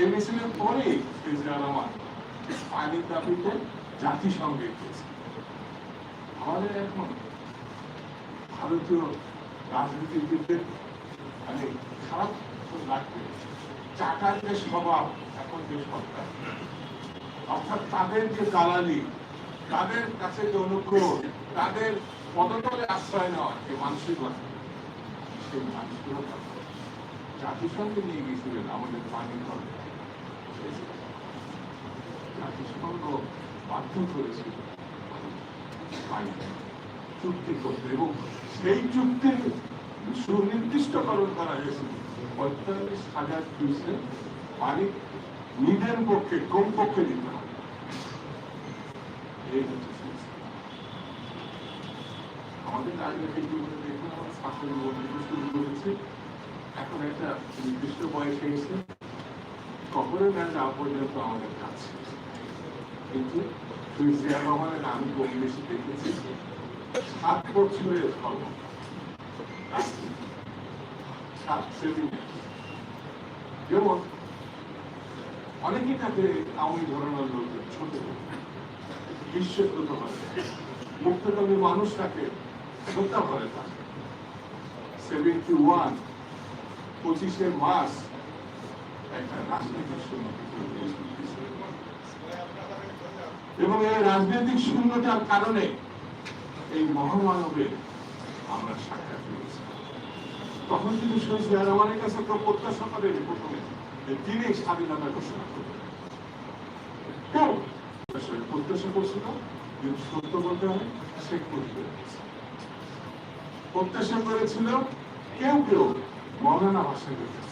এই মিছিলের পরেই ইসরায়েল রহমান পানির দাবিতে জাতিসংঘে গিয়েছে আমাদের এখন ভারতীয় রাজনীতিবিদদের মানে খারাপ লাগবে। চাকার যে স্বভাব এখন যে সরকার, অর্থাৎ তাদের যে দালালি, তাদের কাছে যে অনুগ্রহ, তাদের পদতলে আশ্রয় নেওয়া যে মানসিকতা সেই মানসিকতা জাতিসংঘে নিয়ে গিয়েছিলেন আমাদের পানি ধরে বাধ্য করেছিল চুক্তি করতে এবং সেই চুক্তির পঁয়তাল্লিশ হাজার পানি নিজের পক্ষে কমপক্ষে দিতে হবে এই হচ্ছে আমাদের রাজনৈতিক জীবনে দেখুন শুরু এখন একটা নির্দিষ্ট বয়সে এসে কখনো না যাওয়া পর্যন্ত আমাদের শেষ। কিন্তু তুই জিয়া রহমানের আমি কম বেশি দেখেছি সাত বছরের ধর্ম। যেমন অনেকেই তাকে আওয়ামী ধরনের লোক ছোট বিশ্বকৃত করে মুক্তকামী মানুষ তাকে হত্যা করে তাকে সেভেন্টি ওয়ান, পঁচিশে মার্চ এবং এই রাজনৈতিক শূন্যতার কারণে এই মহামানবের আমরা সাক্ষাৎ পেয়েছি তখন কিন্তু শহীদ রহমানের কাছে কেউ প্রত্যাশা করেনি প্রথমে, যে তিনি স্বাধীনতা ঘোষণা করবেন। কেউ প্রত্যাশা করছিল, কিন্তু সত্য বলতে হবে সে করতে প্রত্যাশা করেছিল, কেউ কেউ মৌলানা কাছে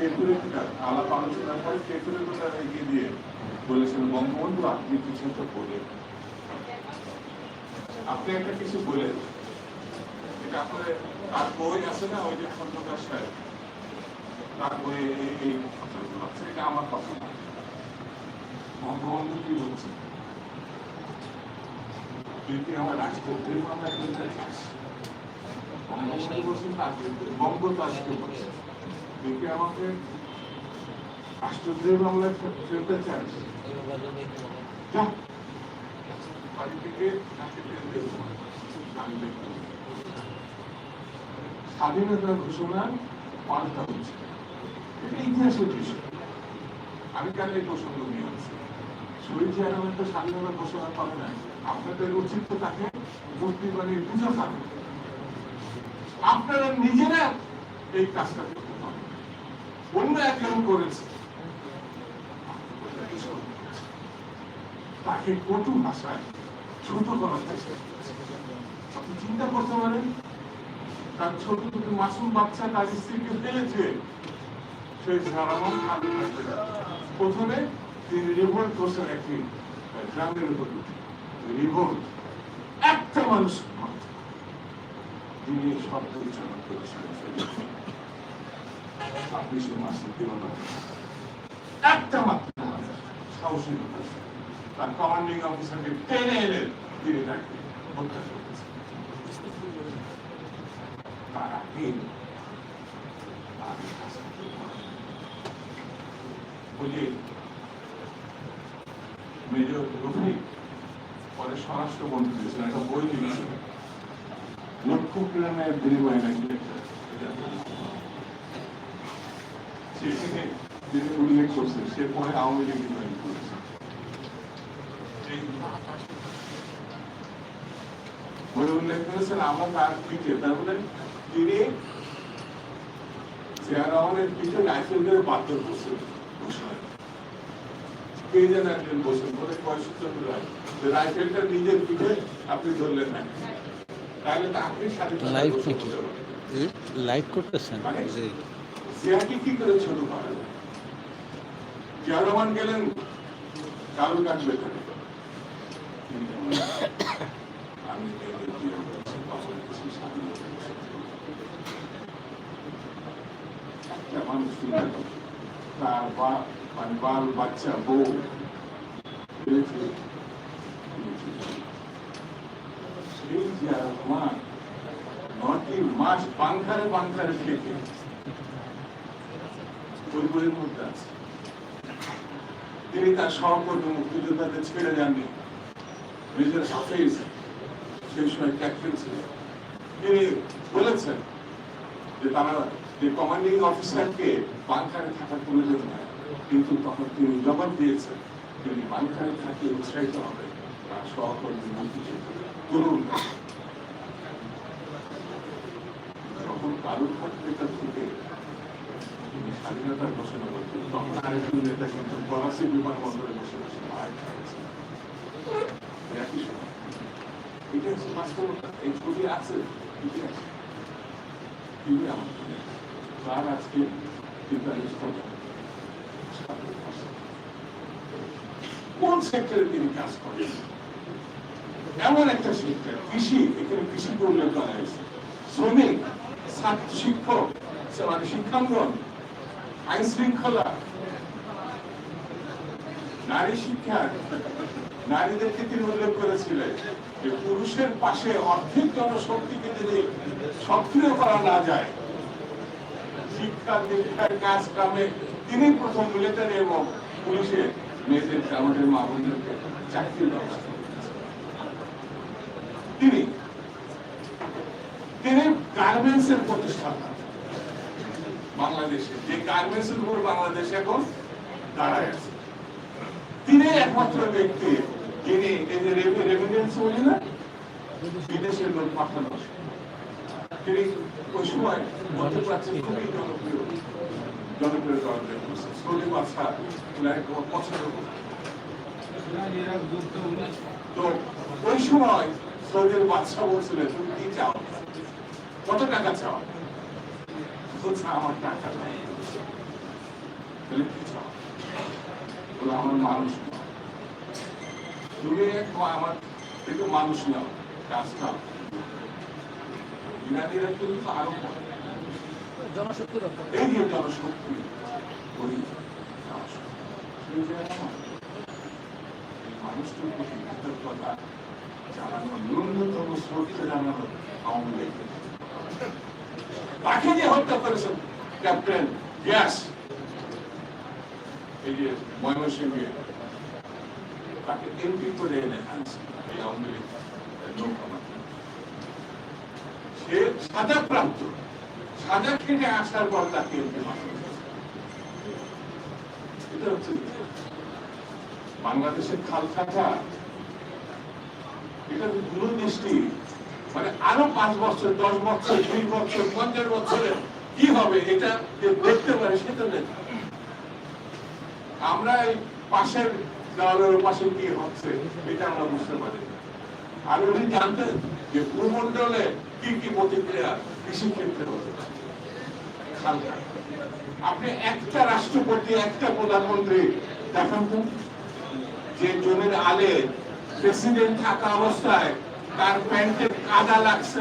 কেতুরে আলাপ আলোচনা করে কেতুরে কথা এগিয়ে দিয়ে বলেছেন, বঙ্গবন্ধু, আপনি কিছু তো বলেন। আপনি একটা কিছু বলেন। আপনার তার বই আছে না, ওই যে খন্দকার সাহেব? তার বই এই কথাগুলো এটা আমার কথা বঙ্গবন্ধু কি বলছে? তুই আমার রাষ্ট্রপতির মামলা বঙ্গবন্ধু বলছেন বঙ্গ তো আজকে বলছে তুই আমাকে রাষ্ট্রদ্রোহ মামলায় ফেলতে চাস। স্বাধীনতা ঘোষণা পাল্টা হচ্ছে। এটা ইতিহাসের বিষয়। আমি কেন এই প্রসঙ্গ নিয়ে আসছি? শহীদ জিয়া রহমান তো স্বাধীনতা ঘোষণা করে না। আপনাদের উচিত তো তাকে মূর্তি বানিয়ে পুজো খাবে আপনারা নিজেরা এই কাজটা অন্য একজন করেছে। তাকে কটু ভাষায় ছোট করার চেষ্টা আপনি চিন্তা করতে পারেন, তার ছোট ছোট মাসুম বাচ্চা তার স্ত্রীকে ফেলেছে। সে ধারাবাহিক খাদ্য থাকবে। না। প্রথমে তিনি রিভোল্ট করছেন একটি গ্রামের উপর রিভোল্ট একটা মানুষ তিনি সব পরিচালনা করেছেন। আপনি সে মাসিক দেবেন একটা মাত্র মানুষ সাহসী তার কমান্ডিং অফিসারকে টেনে এলেন তিনি তাকে হত্যা করেছেন পরে স্বরাষ্ট্রমন্ত্রী ছিলেন একটা বই লিখেছিলেন লক্ষ প্রেমের বিনিময়ে নাকি এটা সেখানে যিনি উল্লেখ করছেন সে পরে আওয়ামী লীগ জয়েন করেছে। উল্লেখ করেছেন আমরা তার পিঠে। তার মানে তিনি পিঠে রাইফেল ধরে বাধ্য করছেন। কে যেন একজন বসেন বলে রায় রাইফেলটা নিজের পিঠে আপনি ধরলেন না। তাহলে তো আপনি লাইভ। লাইভ করতেছেন? মানে জিয়াকে কি করে ছোট করা যায়? জিয়া রহমান গেলেন কালো মানুষ তার মানে বাল, বাচ্চা, বউ। সেই জিয়া রহমান নটি মাস পাংখারে পাংখারে থেকে পরিবারের মধ্যে আছে। তিনি তার সহকর্মী মুক্তিযোদ্ধাদের ছেড়ে যাননি নিজের হাফেজ সেই সময় ক্যাপ্টেন ছিলেন। তিনি বলেছেন যে তারা যে কমান্ডিং অফিসারকে বাংকারে থাকার প্রয়োজন নাই, কিন্তু তখন তিনি জবাব দিয়েছেন তিনি বাংকারে থাকলে উৎসাহিত হবে তার সহকর্মী মুক্তিযোদ্ধা করুন যখন কারুর ভেতর থেকে স্বাধীনতার ঘোষণা করতেন তখন আরেকজন নেতা কিন্তু ফরাসি বিমানবন্দরে বসে বসে কোন সেক্টরে তিনি কাজ করেন এমন একটা সেক্টর কৃষি এখানে কৃষি উল্লেখ হয়েছে শ্রমিক ছাত্র মানে শিক্ষাঙ্গন আইন শৃঙ্খলা নারী শিক্ষা নারীদেরকে তিনি উল্লেখ করেছিলেন যে পুরুষের পাশে অর্ধেক জনশক্তিকে যদি সক্রিয় করা না যায়, শিক্ষা, দীক্ষার কাজ কামে তিনি প্রথম মিলিটারি এবং পুলিশের মেয়েদের আমাদের মা বোনদেরকে চাকরির ব্যবস্থা তিনি তিনি গার্মেন্টস এর প্রতিষ্ঠাতা। বাংলাদেশে। যে গার্মেন্টস উপর বাংলাদেশ এখন দাঁড়ায় আছে। তিনি একমাত্র ব্যক্তি যিনি এই যে বলি না, বিদেশের লোক পাঠানো। তিনি ওই সময় খুবই জনপ্রিয়। জনপ্রিয় ওই সময় বাদশাহ বলছিলেন, তুমি কি চাও? কত টাকা চাও? বলছে আমার টাকা নাই বলে আমার মানুষ। তুমি আমার থেকে মানুষ নাও কাজ নাও ইরানিরা কিন্তু আরও করে। জনশক্তি এই যে জনশক্তি এই মানুষটির প্রতি কৃতজ্ঞতা জানানো ন্যূনতম শ্রদ্ধা জানানো লীগের। তাকে যে হত্যা করেছেন, ক্যাপ্টেন। গ্যাস এই যে ময়মনসিংহে তাকে এমপি করে এনে এই আওয়ামী লীগ সে সাজা খেটে আসার পর তাকে এটা হচ্ছে বাংলাদেশের খাল থাকা এটা দূরদৃষ্টি। মানে আরও পাঁচ বছর, দশ বছর, দুই বছর, পঞ্চাশ বছরে কি হবে এটা দেখতে পারে সেটা দেখা আমরা এই পাশের দেওয়ালের পাশে কি হচ্ছে এটা আমরা বুঝতে পারি। আর উনি জানতেন যে ভূমন্ডলে কি কি প্রতিক্রিয়া কৃষি ক্ষেত্রে হতে আপনি একটা রাষ্ট্রপতি, একটা প্রধানমন্ত্রী দেখান যে জমির আলে প্রেসিডেন্ট থাকা অবস্থায় তার প্যান্টে কাদা লাগছে।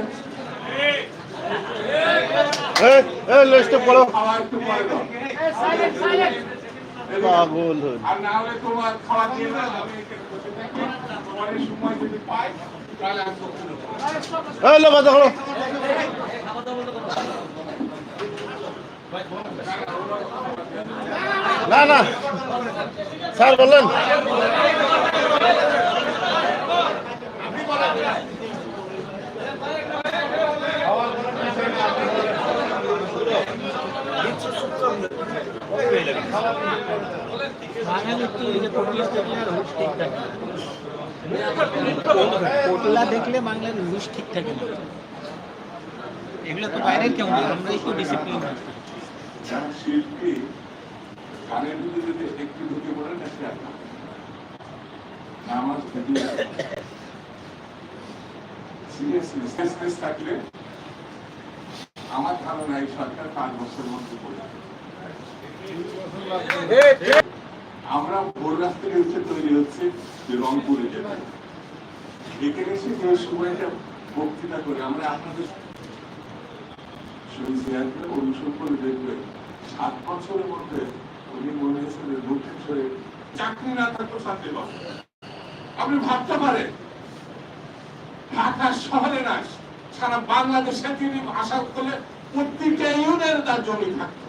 আর হলে তোমার খাওয়া দিয়ে আমি সময় যদি পাই না না। স্যার বললেন। কোটলা দেখলে বাংলার হুশ ঠিক থাকে না এগুলো তো বাইরের কেউ না আমরাই তো ডিসিপ্লিন ভিতরে যদি একটু ঢুকে পড়ে ভিডিও সিরিয়াসলি থাকলে আমার ধারণা এই সরকার পাঁচ বছর মধ্যে পড়ে। আমরা ভোর থেকে তৈরি হচ্ছে রংপুরে এসে যে সময়টা বক্তৃতা করে আমরা আপনাদের অনুসরণ করে দেখবে। সাত বছরের মধ্যে উনি মনে হয়েছে যে দক্ষিণ শহরে চাকরি না থাকতো আপনি ভাবতে পারেন, ঢাকা শহরে না, সারা বাংলাদেশে তিনি ভাষা করলে প্রত্যেকটা ইউনিয়নের তার জমি থাকতো।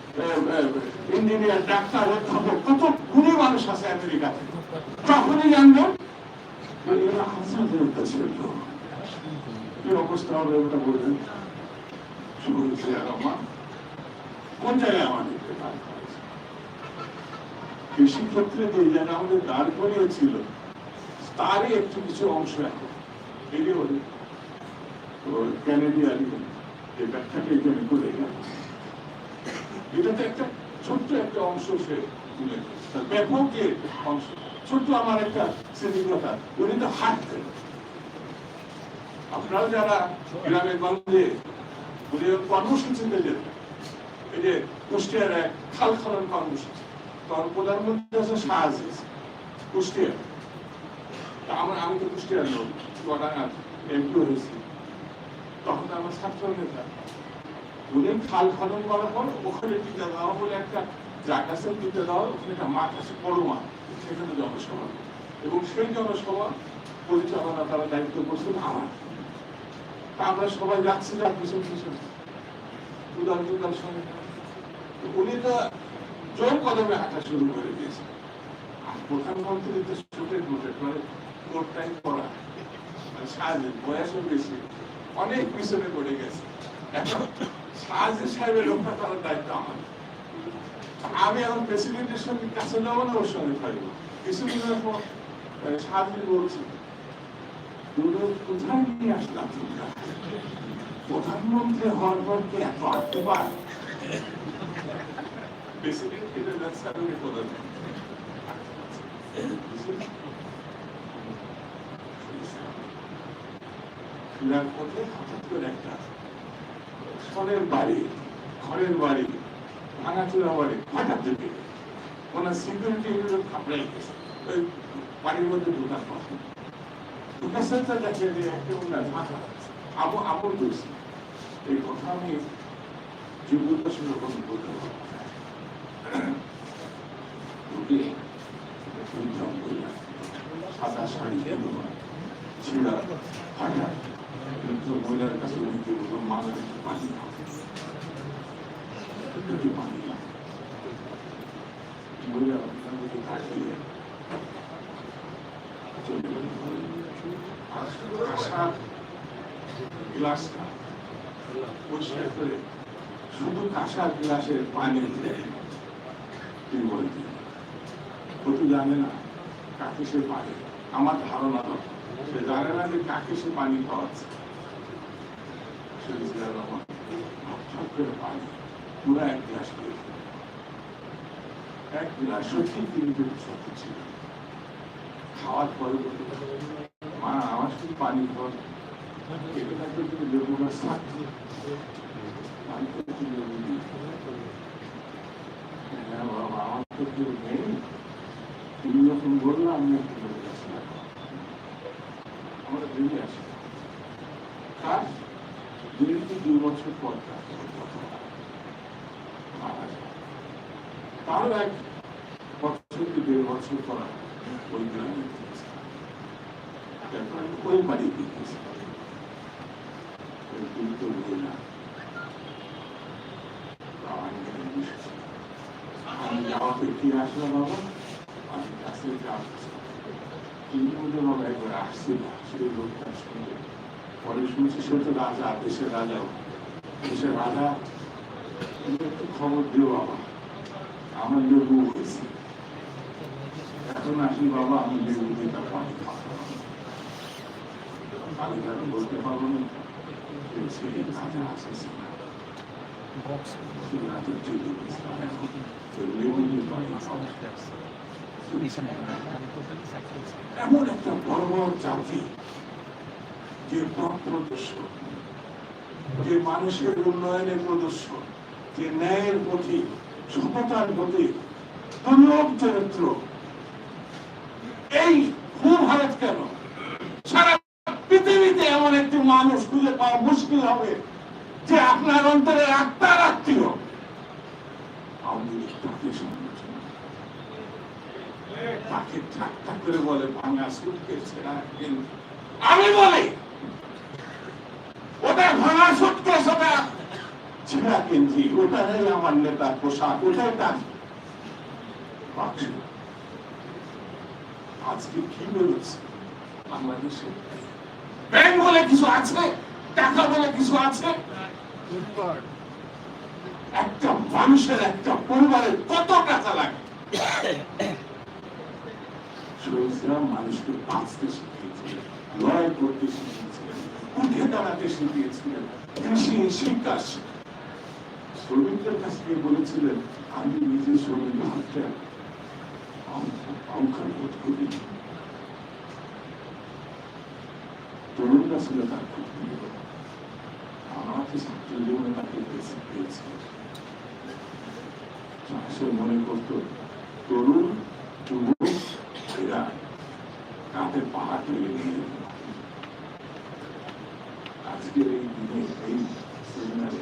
ইঞ্জিনিয়ার, ডাক্তার, অধ্যাপক কত গুণী মানুষ আছে আমেরিকাতে তখনই জানব যে এরা কি অবস্থা হবে ওটা বলবেন? কোন জায়গায় দাঁড় করেছে? যে আমাদের দাঁড় করিয়েছিল, তারই একটু কিছু অংশ এখন। এগিয়ে বলি ক্যানেডিয়ান যে ব্যাখ্যাটা এখানে করে গেল। এটাতে একটা ছোট্ট একটা অংশ সে তুলে ব্যাপক যে অংশ, ছোট্ট আমার একটা স্মৃতিকতা উনি তো হাঁটতেন আপনারা যারা গ্রামে গঞ্জে উনি কর্মসূচিতে যেতেন এই যে কুষ্টিয়ার এক খাল খনন কর্মসূচি তখন প্রধানমন্ত্রী আছে শাহ আজিজ কুষ্টিয়া তা আমার, আমি তো কুষ্টিয়ার লোক এমপি হয়েছি। তখন আমার ছাত্র নেতা। উনি খাল খনন করার পর ওখানে টিকা দেওয়া বলে একটা আছে টিকা দেওয়া ওখানে একটা মাঠ আছে, বড় মাঠ। সেখানে জনসভা। এবং সেই জনসভা পরিচালনা তারা দায়িত্ব করছেন আমার। আমরা সবাই যাচ্ছি তার পিছন পিছন উদার উদার সঙ্গে। উনি তো জোর কদমে হাঁটা শুরু করে দিয়েছেন। আর প্রধানমন্ত্রী তো সুটের মুটে মানে কোটটাই পড়া মানে সাহায্যের বয়সও বেশি। অনেক পিছনে পড়ে গেছে। এখন সাহায্য সাহেবের রক্ষা করার দায়িত্ব আমার। আমি এখন প্রেসিডেন্টের সঙ্গে কাছে যাব না ওর সঙ্গে থাকব। কিছুদিনের পর সাহায্য বলছি কোথায় নিয়ে আসলাম তোমরা? প্রধানমন্ত্রী হওয়ার পর কি এত আটতে প্রেসিডেন্ট কিন্তু ব্যবসা করে প্রধানমন্ত্রী হঠাৎ করে একটা সনের বাড়ি ঘরের বাড়ি, ভাঙাচোরা বাড়ি হঠাৎ থেকে? ওনার সিকিউরিটি ঘাবড়াই গেছে। ওই বাড়ির মধ্যে ঢোকার পর ঢোকার সাথে দেখে যে একটা ওনার মাথা আমল করেছি এই কথা আমি যোগ্যতা সেরকম বলতে। ঢুকে সাদা শাড়ি, ছিঁড়া হঠাৎ কিন্তু মহিলার কাছে কাঁসার গ্লাসের পানি দিয়ে তিনি বলে দিলেন ও তো জানে না কাকে সে আমার ধারণা সে জানে না যে কাকে সে পানি খাওয়াচ্ছে। পুরো এক গ্লাস দিয়ে এক গ্লাস সত্যি তিনি কিন্তু সত্য খাওয়ার পরে পানি খাওয়া এটা থাকলে তুমি লেবু গাছ থাকতো পানি তুমি আমার তো কেউ নেই যখন বলল আমি একটু লেবু গাছ। আমরা বেরিয়ে আসি কাজ কি দুই বছর পর তারও এক বছর কি দেড় বছর পর ওই গ্রামে ওই বাড়ি দিয়েছি ওই দুটো মহিলা বাবা এখানে বসেছে। আমি যাওয়াতে ফিরে আসলাম বাবা? আমি কাছে যাচ্ছি। তিনি বাবা একবার আসছিল, সেই লোকটার সঙ্গে। পরে শুনছি সে তো রাজা দেশের রাজাও দেশের রাজা একটু খবর দিও বাবা। আমার লেবু হয়েছে। এখন আসি বাবা আমি লেবু দিতে পারি আমি কারণ বলতে পারব না? সেই রাজা আসেছে রাজা এমন একটা বড় বড় জাতি যে পথ প্রদর্শক যে মানুষের উন্নয়নের প্রদর্শক যে ন্যায়ের প্রতি সততার প্রতি দুর্লভ চরিত্র, এই খুব ভারত কেন? সারা পৃথিবীতে এমন একটি মানুষ খুঁজে পাওয়া মুশকিল হবে যে আপনার অন্তরে আত্মার আত্মীয়। আওয়ামী তাকে সমালোচনা তাকে ঠাট্টা করে বলে ভাঙা সুটকে ছেড়া আমি বলি ওটা ভাঙা সুটকে ওটা ছেঁড়া ওটাই আমার নেতার পোশাক ওটাই তার আজকে কি বাংলাদেশে ব্যাংক বলে কিছু আছে টাকা বলে কিছু আছে একটা মানুষের একটা পরিবারের কত টাকা লাগে মানুষকে বাঁচতে শিখিয়েছিলেন লড়াই করতে শিখিয়েছিলেন উঠে দাঁড়াতে শিখিয়েছিলেন কৃষি শিক্ষা শ্রমিকদের কাছ থেকে বলেছিলেন, আমি নিজে শ্রমিক অঙ্কার বোধ করি। তরুণরা ছিল তার খুব প্রিয় আমার তো ছাত্র জীবনে তাকে পেয়েছি। সে মনে করতো, তরুণ যুবক এরা কাঁধে পাহাড় তুলে নিয়ে যেতে পারে। আজকের এই দিনে এই সেমিনারে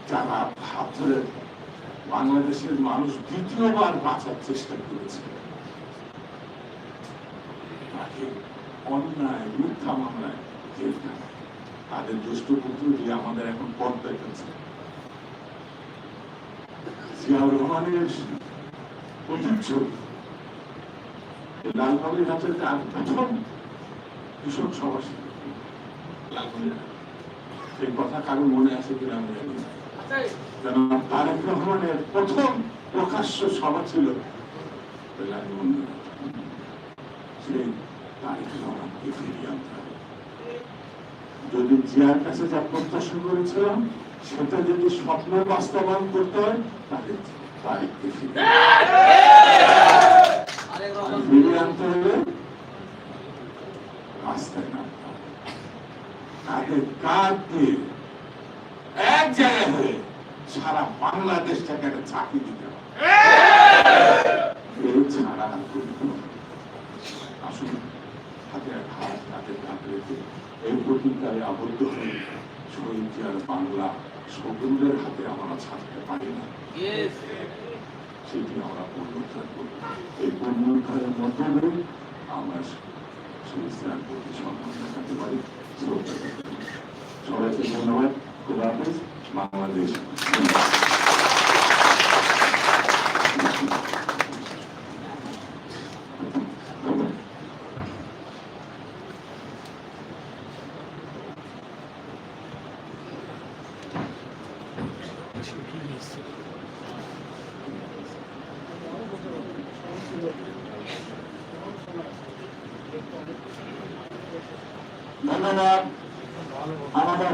যারা হাত ধরে বাংলাদেশের মানুষ দ্বিতীয়বার বাঁচার চেষ্টা করেছে। তাকে অন্যায়, মিথ্যা মামলায় তাদের আমাদের এখন জিয়াউর রহমানের ঐতিহ্য লালবাগের কাছে তার প্রথম কৃষক সভা ছিল। এই কথা কারও মনে আছে কিনা আমি জানি না। তারেক রহমানের প্রথম প্রকাশ্য সভা ছিল। সেই তারেক রহমানকে ফিরিয়ে আনতে হবে। যদি জিয়ার কাছে যা প্রত্যাশা করেছিলাম সেটা যদি স্বপ্ন বাস্তবায়ন করতে হয় তাহলে তারিখকে ফিরিয়ে আনতে হলে রাস্তায় নামতে হবে। দিয়ে এক জায়গায় হয়ে সারা বাংলাদেশটাকে একটা চাকরি দিতে হবে। এই ছাড়া আর। আসুন হাতে হাত হাতে হাত রেখে এই প্রতিজ্ঞায় আবদ্ধ হয়ে শহীদ জিয়ার বাংলা শকুনদের হাতে আমরা ছাড়তে পারি না। সেটি আমরা পুনরুদ্ধার করব। এই পুনরুদ্ধারের মধ্যে আমরা শহীদ প্রতি সম্মান দেখাতে পারি শ্রদ্ধা দেখাতে পারি। সবাইকে ধন্যবাদ। খুদা হাফেজ বাংলাদেশ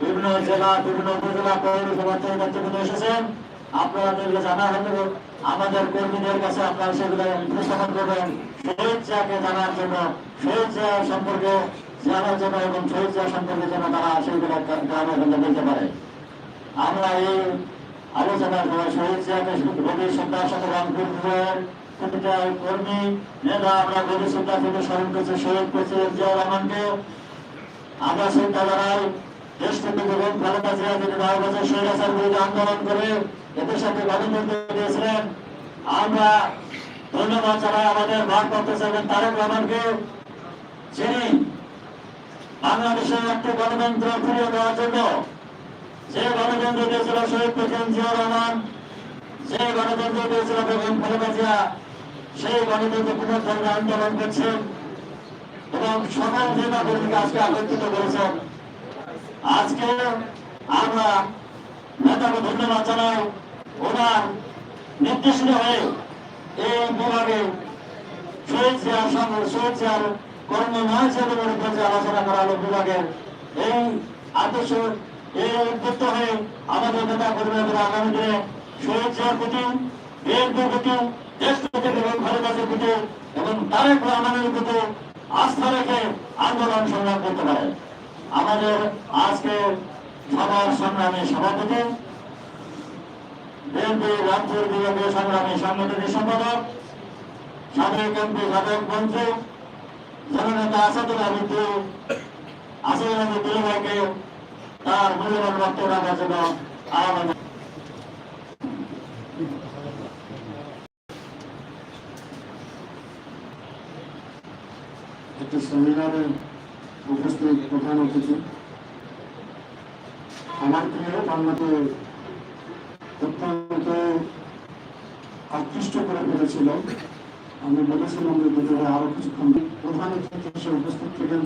বিভিন্ন জেলা, বিভিন্ন উপজেলা, পৌরসভা থেকে নেতৃত্বে এসেছেন আপনাদেরকে জানা হলো আমাদের কর্মীদের কাছে আপনারা সেগুলো উপস্থাপন করবেন। শহীদ জানার জন্য শহীদ সম্পর্কে জানার জন্য এবং শহীদ সম্পর্কে যেন তারা সেগুলো গ্রামে গঞ্জে বলতে পারে। আমরা এই আলোচনার সময় শহীদ জিয়াকে গভীর শ্রদ্ধার সাথে রংপুরের প্রতিটা কর্মী, নেতা, আমরা গভীর শ্রদ্ধা থেকে স্মরণ করছি। শহীদ প্রেসিডেন্ট জিয়া রহমানকে আমরা শ্রদ্ধা জানাই। দেশ থেকে এবং খালেদা জিয়া তিনি নয় বছর স্বৈরাচার বিরুদ্ধে আন্দোলন করে এদের সাথে গণতন্ত্র দিয়েছিলেন আমরা ধন্যবাদ জানাই আমাদের ভারপ্রাপ্ত চেয়ারম্যান তারেক রহমানকে, যিনি বাংলাদেশে একটি গণতন্ত্র দেওয়ার জন্য যে গণতন্ত্র দিয়েছিল শহীদ প্রেসিডেন্ট জিয়া রহমান, যে গণতন্ত্র দিয়েছিল বেগম খালেদা জিয়া, সেই গণতন্ত্র পুনর্ধর্মে আন্দোলন করছেন এবং সকল নেতা কর্মীকে আজকে একত্রিত করেছেন। আজকে আমরা নেতাকে ধন্যবাদ জানাই। ওনার নির্দেশিত হয়ে এই বিভাগে শহীদ জিয়ার সঙ্গে শহীদ জিয়ার কর্ম আলোচনা করা হলো বিভাগের, এই আদর্শ, এই উদ্বুদ্ধ হয়ে আমাদের নেতা কর্মী এবং আগামী দিনে শহীদ জিয়ার প্রতি, বিএনপির প্রতি, দেশ এবং ভারতের প্রতি এবং তারেক রহমানের প্রতি আস্থা রেখে আন্দোলন সংগ্রাম করতে পারে। আমাদের আজকে সবার সংগ্রামী সভাপতি, বিএনপি রামপুর বিভাগীয় সংগ্রামী সাংগঠনিক সম্পাদক, সাবেক এমপি সাবেক মন্ত্রী, জননেতা আসাদুল হামিদ আসাদুল হামিদ ভাইকে তার মূল্যবান বক্তব্য রাখার জন্য আহ্বান একটি সেমিনারে উপস্থিত প্রধান অতিথি। আমার প্রিয় বাংলাকে অত্যন্ত আকৃষ্ট করে ফেলেছিল আমি বলেছিলাম যে ভিতরে আরও কিছুক্ষণ প্রধান অতিথি উপস্থিত থাকেন